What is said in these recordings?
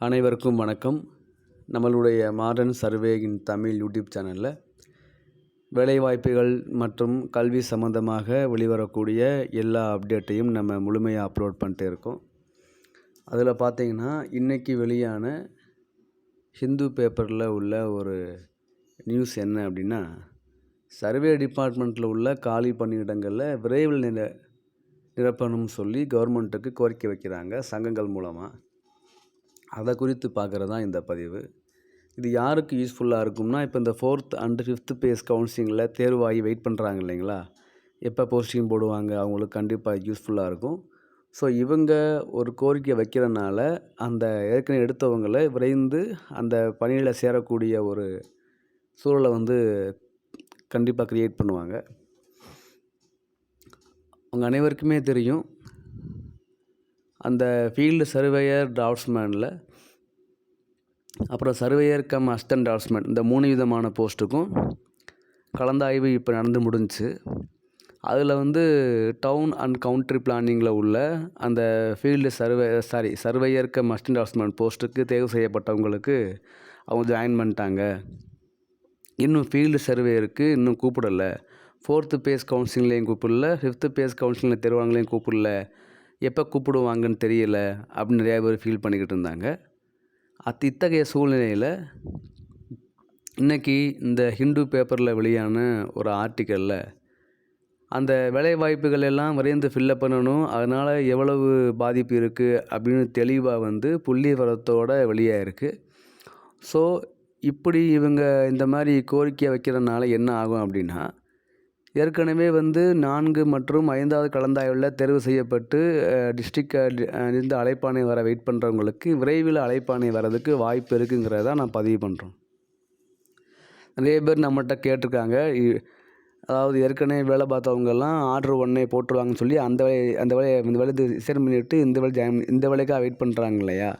அனைவருக்கும் வணக்கம். நம்மளுடைய modern survey in Tamil YouTube சேனலில் வேலைவாய்ப்புகள் மற்றும் கல்வி சம்மந்தமாக வெளிவரக்கூடிய எல்லா அப்டேட்டையும் நம்ம முழுமையாக அப்லோட் பண்ணிட்டு இருக்கோம். அதில் பார்த்தீங்கன்னா இன்றைக்கி வெளியான ஹிந்து பேப்பரில் உள்ள ஒரு நியூஸ் என்ன அப்படின்னா சர்வே டிபார்ட்மெண்ட்டில் உள்ள காலி பணியிடங்களில் விரைவில் நில நிரப்பணும்னு சொல்லி கவர்மெண்ட்டுக்கு கோரிக்கை வைக்கிறாங்க சங்கங்கள் மூலமாக அதை குறித்து பார்க்குறது தான் இந்த பதிவு. இது யாருக்கு யூஸ்ஃபுல்லாக இருக்கும்னா இப்போ இந்த ஃபோர்த் அண்டு ஃபிஃப்த்து பேஸ் கவுன்சிலிங்கில் தேர்வாகி வெயிட் பண்ணுறாங்க இல்லைங்களா? எப்போ போஸ்டிங் போடுவாங்க அவங்களுக்கு கண்டிப்பாக யூஸ்ஃபுல்லாக இருக்கும். ஸோ இவங்க ஒரு கோரிக்கை வைக்கிறனால அந்த ஏற்கனவே எடுத்தவங்களை விரைந்து அந்த பணியில் சேரக்கூடிய ஒரு சூழலை வந்து கண்டிப்பாக க்ரியேட் பண்ணுவாங்க. அவங்க அனைவருக்குமே தெரியும் அந்த ஃபீல்டு சர்வேயர் டிராஃப்ட்ஸ்மேனில் அப்புறம் சர்வேயர் கம் அஸ்டன் டிராஃப்ட்ஸ்மேன் இந்த மூணு விதமான போஸ்ட்டுக்கும் கலந்தாய்வு இப்போ நடந்து முடிஞ்சுச்சு. அதில் வந்து டவுன் அண்ட் கவுண்ட்ரி பிளானிங்கில் உள்ள அந்த field survey sorry surveyor cum assistant draughtsman போஸ்ட்டுக்கு தேர்வு செய்யப்பட்டவங்களுக்கு அவங்க ஜாயின் பண்ணிட்டாங்க. இன்னும் ஃபீல்டு சர்வேயருக்கு இன்னும் கூப்பிடலை. ஃபோர்த்து பேஸ் கவுன்சிலிங்லேயும் கூப்பிடல. ஃபிஃப்த்து பேஸ் கவுன்சிலிங்கில் தருவாங்களையும் கூப்பிடல. எப்போ கூப்பிடுவாங்கன்னு தெரியல அப்படின்னு நிறையா பேர் ஃபீல் பண்ணிக்கிட்டு இருந்தாங்க. அத் இத்தகைய சூழ்நிலையில் இன்றைக்கி இந்த ஹிந்து பேப்பரில் வெளியான ஒரு ஆர்டிக்கலில் அந்த வேலைவாய்ப்புகள் எல்லாம் விரைந்து ஃபில்லப் பண்ணணும் அதனால் எவ்வளவு பாதிப்பு இருக்குது அப்படின்னு தெளிவாக வந்து புள்ளி விவரத்தோட வெளியாக இருக்குது ஸோ இப்படி இவங்க இந்த மாதிரி கோரிக்கை வைக்கிறதுனால என்ன ஆகும் அப்படின்னா ஏற்கனவே வந்து நான்கு மற்றும் ஐந்தாவது கலந்தாய்வில் தேர்வு செய்யப்பட்டு டிஸ்ட்ரிக்ட் இருந்து அழைப்பாணை வர வெயிட் பண்ணுறவங்களுக்கு விரைவில் அழைப்பாணை வரதுக்கு வாய்ப்பு இருக்குங்கிறத நான் பதிவு பண்ணுறோம் நிறைய பேர் நம்மகிட்ட கேட்டிருக்காங்க. அதாவது ஏற்கனவே வேலை பார்த்தவங்கெல்லாம் ஆர்டர் ஒன்னே போட்டுருவாங்கன்னு சொல்லி அந்த வேலையை அந்த வேலையை இந்த வேலையை டிசைன் பண்ணிவிட்டு இந்த வேலை ஜாயின் இந்த வேலைக்காக வெயிட் பண்ணுறாங்க இல்லையா?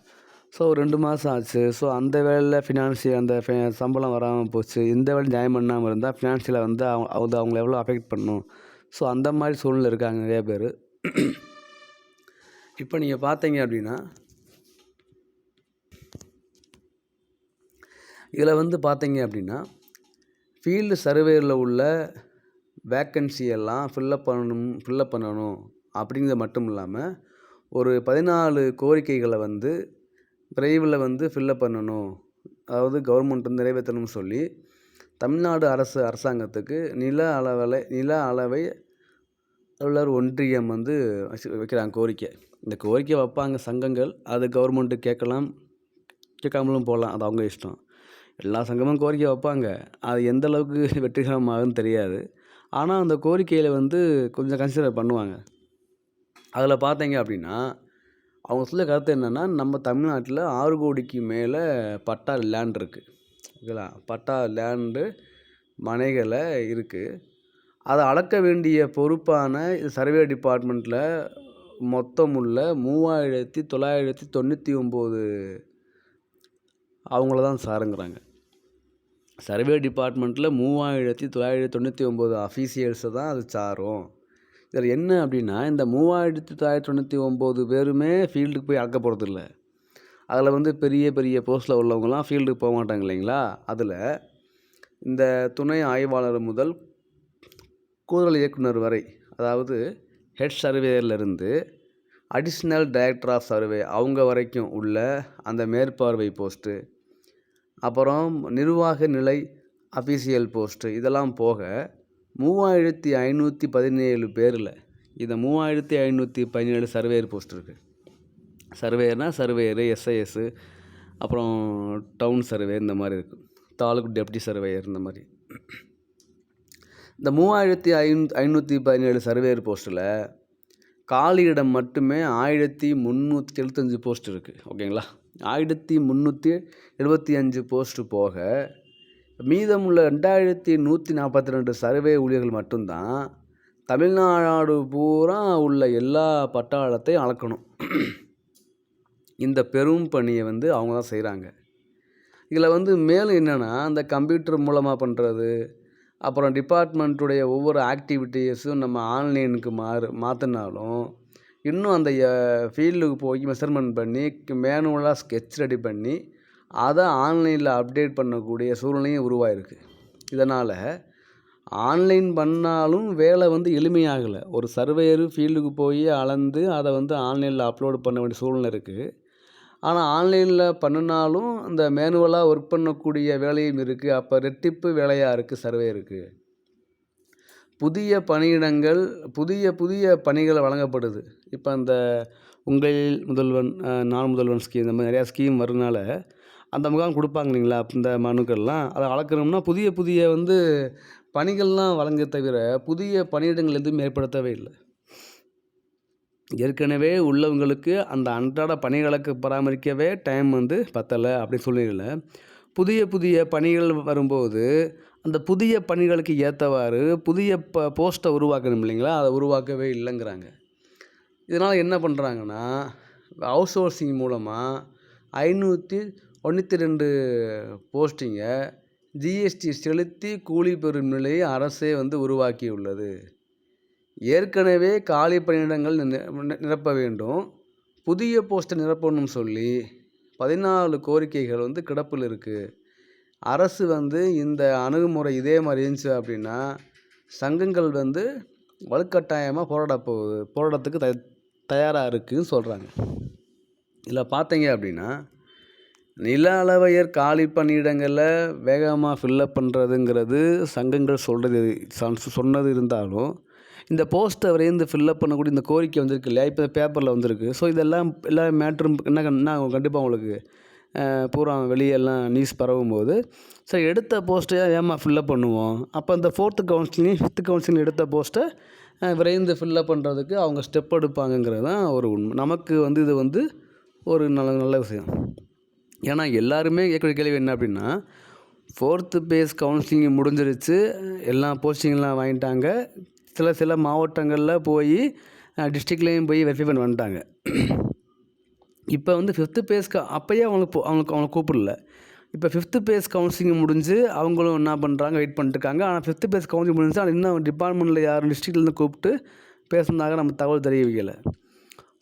ஸோ ரெண்டு மாதம் ஆச்சு. ஸோ அந்த வேலையில் ஃபினான்ஷியல் அந்த சம்பளம் வராமல் போச்சு. இந்த வேலை ஜாயின் பண்ணாமல் இருந்தால் ஃபினான்ஷியலை வந்து அவங்க அது அவங்கள எவ்வளோ அஃபெக்ட் பண்ணும்? ஸோ அந்த மாதிரி சூழ்நிலை இருக்காங்க நிறைய பேர். இப்போ நீங்கள் பார்த்தீங்க அப்படின்னா இதில் வந்து பார்த்தீங்க அப்படின்னா ஃபீல்டு சர்வேயில் உள்ள வேக்கன்சி எல்லாம் ஃபில்லப் பண்ணணும் ஃபில்லப் பண்ணணும் அப்படிங்கிறது மட்டும் இல்லாமல் ஒரு பதினாலு கோரிக்கைகளை வந்து விரைவில் வந்து ஃபில்லப் பண்ணணும். அதாவது கவர்மெண்ட் வந்து நிறைவேற்றணும்னு சொல்லி தமிழ்நாடு அரசு அரசாங்கத்துக்கு நில அளவில் நில அளவை அலுவலர் ஒன்றியம் வந்து வைக்கிறாங்க கோரிக்கை. இந்த கோரிக்கை வைப்பாங்க சங்கங்கள். அது கவர்மெண்ட்டு கேட்கலாம் கேட்காமலும் போகலாம். அது அவங்க இஷ்டம். எல்லா சங்கமும் கோரிக்கை வைப்பாங்க. அது எந்த அளவுக்கு வெற்றிகரமாகுன்னு தெரியாது. ஆனால் அந்த கோரிக்கையில் வந்து கொஞ்சம் கன்சிடர் பண்ணுவாங்க. அதில் பார்த்தீங்க அப்படின்னா அவங்க சொல்ல கருத்து என்னென்னா நம்ம தமிழ்நாட்டில் ஆறு கோடிக்கு மேலே பட்டா லேண்ட் இருக்குது ஓகேங்களா? பட்டா லேண்டு மனைகளை இருக்குது அதை அளக்க வேண்டிய பொறுப்பான சர்வே டிபார்ட்மெண்ட்டில் மொத்தம் உள்ள மூவாயிரத்தி தொள்ளாயிரத்தி தொண்ணூற்றி ஒம்பது அவங்கள தான் சாருங்கிறாங்க சர்வே டிபார்ட்மெண்ட்டில் மூவாயிரத்தி தொள்ளாயிரத்தி தொண்ணூற்றி ஒம்பது அஃபீஷியல்ஸை தான் அது சாரும். இதில் என்ன அப்படின்னா இந்த மூவாயிரத்தி தொள்ளாயிரத்தி தொண்ணூற்றி ஒம்பது பேருமே ஃபீல்டுக்கு போய் அளக்க போகிறதில்ல அதில் வந்து பெரிய பெரிய போஸ்ட்டில் உள்ளவங்கலாம் ஃபீல்டுக்கு போக மாட்டாங்க இல்லைங்களா? அதில் இந்த துணை ஆய்வாளர் முதல் கூடுதல் இயக்குனர் வரை அதாவது ஹெட் சர்வேயர்லேருந்து அடிஷ்னல் டைரக்டர் ஆஃப் சர்வே அவங்க வரைக்கும் உள்ள அந்த மேற்பார்வை போஸ்ட்டு அப்புறம் நிர்வாக நிலை அஃபீஷியல் போஸ்ட்டு இதெல்லாம் போக மூவாயிரத்தி ஐநூற்றி பதினேழு பேரில் இந்த மூவாயிரத்தி ஐநூற்றி பதினேழு சர்வேயர் போஸ்ட் இருக்குது சர்வேயர்னால் சர்வேயரு எஸ்ஐஎஸ்ஸு அப்புறம் டவுன் சர்வேயர் இந்த மாதிரி இருக்குது தாலுக் டெப்டி சர்வேயர் இந்த மாதிரி. இந்த மூவாயிரத்தி ஐநூ ஐநூற்றி பதினேழு சர்வேயர் போஸ்ட்டில் காலியிடம் மட்டுமே ஆயிரத்தி முந்நூற்றி எழுபத்தஞ்சி போஸ்ட் இருக்குது ஓகேங்களா? ஆயிரத்தி முந்நூற்றி எழுபத்தி அஞ்சு போஸ்ட்டு போக மீதமுள்ள ரெண்டாயிரத்தி நூற்றி நாற்பத்தி ரெண்டு சர்வே ஊழியர்கள் மட்டும்தான் தமிழ்நாடு பூரா உள்ள எல்லா பட்டாளத்தையும் அளக்கணும். இந்த பெரும் பணியை வந்து அவங்க தான் செய்கிறாங்க இதில் வந்து மேலும் என்னென்னா அந்த கம்ப்யூட்டர் மூலமாக பண்ணுறது அப்புறம் டிபார்ட்மெண்ட்டுடைய ஒவ்வொரு ஆக்டிவிட்டீஸும் நம்ம ஆன்லைனுக்கு மாறு மாற்றினாலும் இன்னும் அந்த ஃபீல்டுக்கு போய் மெஷர்மெண்ட் பண்ணி மேனுவலாக ஸ்கெட்ச் ரெடி பண்ணி அதை ஆன்லைனில் அப்டேட் பண்ணக்கூடிய சூழ்நிலையும் உருவாயிருக்கு. இதனால் ஆன்லைன் பண்ணாலும் வேலை வந்து எளிமையாகலை. ஒரு சர்வேயர் ஃபீல்டுக்கு போய் அளந்து அதை வந்து ஆன்லைனில் அப்லோடு பண்ண வேண்டிய சூழ்நிலை இருக்குது ஆனால் ஆன்லைனில் பண்ணினாலும் இந்த மேனுவலாக ஒர்க் பண்ணக்கூடிய வேலையும் இருக்குது அப்போ ரெட்டிப்பு வேலையாக இருக்குது சர்வேயருக்கு. புதிய பணியிடங்கள் புதிய புதிய பணிகள் வழங்கப்படுது. இப்போ அந்த உங்கள் முதல்வன் நான் முதல்வன் ஸ்கீம் இந்த மாதிரி நிறையா ஸ்கீம் வரதுனால அந்த முகாம் கொடுப்பாங்க இல்லைங்களா? இந்த மனுக்கள்லாம். அதை வளர்க்கணும்னா புதிய புதிய வந்து பணிகள்லாம் வழங்க தவிர புதிய பணியிடங்கள் எதுவும் ஏற்படுத்தவே இல்லை. ஏற்கனவே உள்ளவங்களுக்கு அந்த அன்றாட பணிகளுக்கு பராமரிக்கவே டைம் வந்து பத்தலை அப்படின்னு சொல்லிடல. புதிய புதிய பணிகள் வரும்போது அந்த புதிய பணிகளுக்கு ஏற்றவாறு புதிய ப போஸ்ட்டை உருவாக்கணும் இல்லைங்களா? அதை உருவாக்கவே இல்லைங்கிறாங்க. இதனால் என்ன பண்ணுறாங்கன்னா அவுட் சோர்சிங் மூலமாக ஐநூற்றி தொண்ணூற்றி ரெண்டு போஸ்டிங்கை ஜிஎஸ்டி செலுத்தி கூலி பெறும் நிலையை அரசே வந்து உருவாக்கியுள்ளது. ஏற்கனவே காலி பணியிடங்கள் நிரப்ப வேண்டும். புதிய போஸ்ட்டை நிரப்பணும்னு சொல்லி பதினாலு கோரிக்கைகள் வந்து கிடப்பில் இருக்குது அரசு வந்து இந்த அணுகுமுறை இதே மாதிரி இருந்துச்சு அப்படின்னா சங்கங்கள் வந்து வலுக்கட்டாயமாக போராட போகுது போராட்டத்துக்கு த தயாராக இருக்குதுன்னு சொல்கிறாங்க இதில் பார்த்தீங்க அப்படின்னா நில அளவையர் காலி பணியிடங்களில் வேகமாக ஃபில்லப் பண்ணுறதுங்கிறது சங்கங்கள் சொல்கிறது சொன்னது இருந்தாலும் இந்த போஸ்ட்டை விரைந்து ஃபில்லப் பண்ணக்கூடிய இந்த கோரிக்கை வந்திருக்கு இல்லையா? இப்போ பேப்பரில் வந்திருக்கு. ஸோ இதெல்லாம் எல்லா மேட்ரும் என்ன என்ன கண்டிப்பாக உங்களுக்கு பூரா வெளியெல்லாம் நியூஸ் பரவும் போது சரி எடுத்த போஸ்ட்டை ஏமா ஃபில்லப் பண்ணுவோம்? அப்போ இந்த ஃபோர்த்து கவுன்சிலிங் ஃபிஃப்த்து கவுன்சிலிங் எடுத்த போஸ்ட்டை விரைந்து ஃபில்லப் பண்ணுறதுக்கு அவங்க ஸ்டெப் எடுப்பாங்கங்கிறது தான் ஒரு உண்மை. நமக்கு வந்து இது வந்து ஒரு நல்ல நல்ல விஷயம். ஏன்னா எல்லாருமே கேட்குற கேள்வி என்ன அப்படின்னா ஃபோர்த்து பேஸ் கவுன்சிலிங் முடிஞ்சிருச்சு எல்லா போஸ்டிங்லாம் வாங்கிட்டாங்க சில சில மாவட்டங்களில் போய் டிஸ்ட்ரிக்ட்லேயும் போய் வெரிஃபை பண்ணி வந்துட்டாங்க. இப்போ வந்து ஃபிஃப்த்து பேஸ்க்கு அப்போயே அவங்களுக்கு அவங்களுக்கு அவங்களை கூப்பிடல. இப்போ ஃபிஃப்த்து பேஸ் கவுன்சிலிங் முடிஞ்சு அவங்களும் என்ன பண்ணுறாங்க வெயிட் பண்ணிட்டுருக்காங்க. ஆனால் ஃபிஃப்த்து பேஸ் கவுன்சிலிங் முடிஞ்சு ஆனால் இன்னும் டிபார்ட்மெண்ட்டில் யாரும் டிஸ்ட்ரிக்ட்லேருந்து கூப்பிட்டு பேசுனாங்க நம்ம தகவல் தெரிவிக்கலை.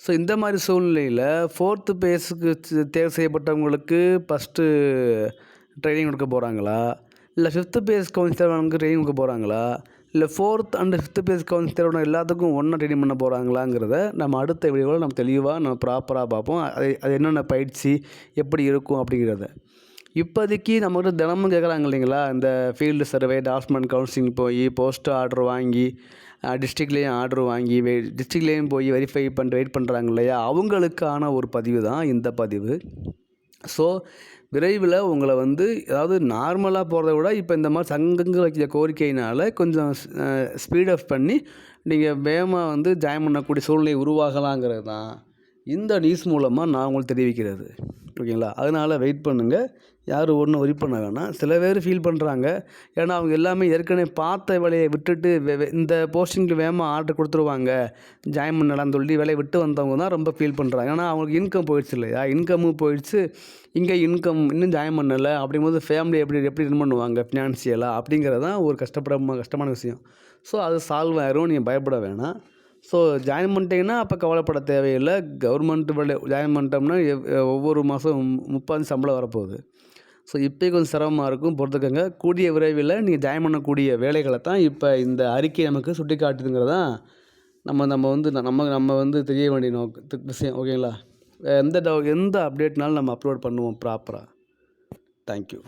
ஸோ இந்த மாதிரி சூழ்நிலையில் ஃபோர்த்து பேஸுக்கு தேர்வு செய்யப்பட்டவங்களுக்கு ஃபஸ்ட்டு ட்ரைனிங் கொடுக்க போகிறாங்களா இல்லை ஃபிஃப்த்து பேஸ் கவுன்சிலர்களுக்கு ட்ரைனிங் கொடுக்க போகிறாங்களா இல்லை fourth and fifth phase counsellor எல்லாத்துக்கும் ஒன்றா ட்ரைனிங் பண்ண போகிறாங்களாங்கிறத நம்ம அடுத்த வீடியோவில் நம்ம தெளிவாக நம்ம ப்ராப்பராக பார்ப்போம். அது அது என்னென்ன பயிற்சி எப்படி இருக்கும் அப்படிங்கிறத. இப்போதைக்கு நம்மகிட்ட தினமும் கேட்குறாங்க இல்லைங்களா? இந்த ஃபீல்டு சர்வே டாஸ்மெண்ட் கவுன்சிலிங் போய் போஸ்ட் ஆர்டர் வாங்கி டிஸ்ட்ரிக்ட்லேயும் ஆர்டர் வாங்கி வெ டிஸ்ட்ரிக்ட்லேயும் போய் வெரிஃபை பண்ணுற வெயிட் பண்ணுறாங்க இல்லையா? அவங்களுக்கான ஒரு பதிவு தான் இந்த பதிவு. ஸோ விரைவில் உங்களை வந்து அதாவது நார்மலாக போகிறத விட இப்போ இந்த மாதிரி சங்கங்கள் வைக்கிற கோரிக்கையினால் கொஞ்சம் ஸ்பீடப் பண்ணி நீங்கள் வேகமாக வந்து ஜாயின் பண்ணக்கூடிய சூழ்நிலை உருவாகலாங்கிறது தான் இந்த நியூஸ் மூலமாக நான் உங்களுக்கு தெரிவிக்கிறது. ஓகேங்களா அதனால் வெயிட் பண்ணுங்கள் யாரும் ஒன்றும் ஒரி பண்ண வேணாம். சில பேர் ஃபீல் பண்ணுறாங்க ஏன்னா அவங்க எல்லாமே ஏற்கனவே பார்த்த வேலையை விட்டுட்டு இந்த போஸ்டிங்க்கு வேகமாக ஆர்டர் கொடுத்துருவாங்க. ஜாயின் பண்ணலாம்னு சொல்லி வேலையை விட்டு வந்தவங்க தான் ரொம்ப ஃபீல் பண்ணுறாங்க ஏன்னா அவங்களுக்கு இன்கம் போயிடுச்சு இல்லையா? இன்கமும் போயிடுச்சு. இங்கே இன்கம் இன்னும் ஜாயின் பண்ணலை. அப்படிங்கும்போது ஃபேமிலி எப்படி எப்படி ரன் பண்ணுவாங்க? ஃபினான்ஷியலாக அப்படிங்கிறது தான் ஒரு கஷ்டப்பட கஷ்டமான விஷயம். ஸோ அது சால்வ் ஆயிரும். நீங்கள் பயப்பட வேணாம். ஸோ ஜாயின் பண்ணிட்டீங்கன்னா அப்போ கவலைப்பட தேவையில்லை. கவர்மெண்ட் ஜாயின் பண்ணிட்டோம்னா ஒவ்வொரு மாதம் முப்பாந்து சம்பளம் வரப்போகுது. ஸோ இப்போ கொஞ்சம் சிரமமாக இருக்கும். பொறுத்துக்கங்க. கூடிய விரைவில் நீங்கள் ஜாயின் பண்ணக்கூடிய வேலைகளை தான் இப்போ இந்த அறிக்கை நமக்கு சுட்டி காட்டுதுங்கிறதான் நம்ம நம்ம வந்து நம்ம நம்ம வந்து தெரிய வேண்டிய நோக்க விஷயம். ஓகேங்களா எந்த டவு எந்த அப்டேட்னாலும் நம்ம அப்லோட் பண்ணுவோம் ப்ராப்பராக தேங்க்யூ